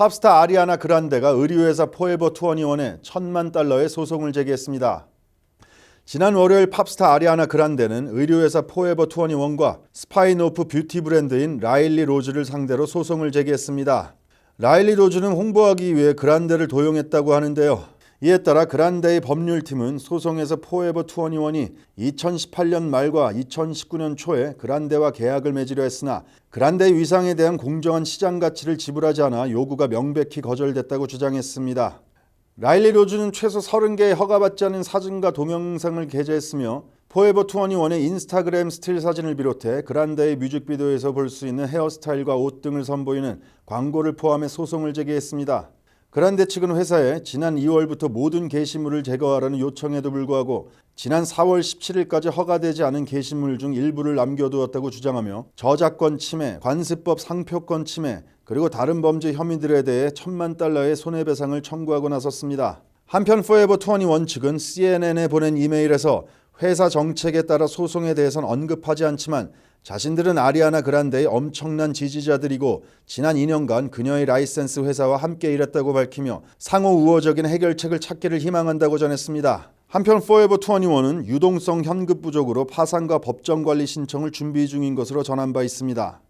팝스타 아리아나 그란데가 의류회사 포에버 21에 천만 달러의 소송을 제기했습니다. 지난 월요일 팝스타 아리아나 그란데는 의류회사 포에버 21과 스파이노프 뷰티 브랜드인 라일리 로즈를 상대로 소송을 제기했습니다. 라일리 로즈는 홍보하기 위해 그란데를 도용했다고 하는데요. 이에 따라 그란데의 법률팀은 소송에서 포에버 21이 2018년 말과 2019년 초에 그란데와 계약을 맺으려 했으나 그란데의 위상에 대한 공정한 시장 가치를 지불하지 않아 요구가 명백히 거절됐다고 주장했습니다. 라일리 로즈는 최소 30개의 허가받지 않은 사진과 동영상을 게재했으며 포에버 21의 인스타그램 스틸 사진을 비롯해 그란데의 뮤직비디오에서 볼 수 있는 헤어스타일과 옷 등을 선보이는 광고를 포함해 소송을 제기했습니다. 그란데 측은 회사에 지난 2월부터 모든 게시물을 제거하라는 요청에도 불구하고 지난 4월 17일까지 허가되지 않은 게시물 중 일부를 남겨두었다고 주장하며 저작권 침해, 관습법 상표권 침해, 그리고 다른 범죄 혐의들에 대해 천만 달러의 손해배상을 청구하고 나섰습니다. 한편 포에버 21 측은 CNN에 보낸 이메일에서 회사 정책에 따라 소송에 대해선 언급하지 않지만 자신들은 아리아나 그란데의 엄청난 지지자들이고 지난 2년간 그녀의 라이센스 회사와 함께 일했다고 밝히며 상호 우호적인 해결책을 찾기를 희망한다고 전했습니다. 한편 포에버 21은 유동성 현금 부족으로 파산과 법정 관리 신청을 준비 중인 것으로 전한 바 있습니다.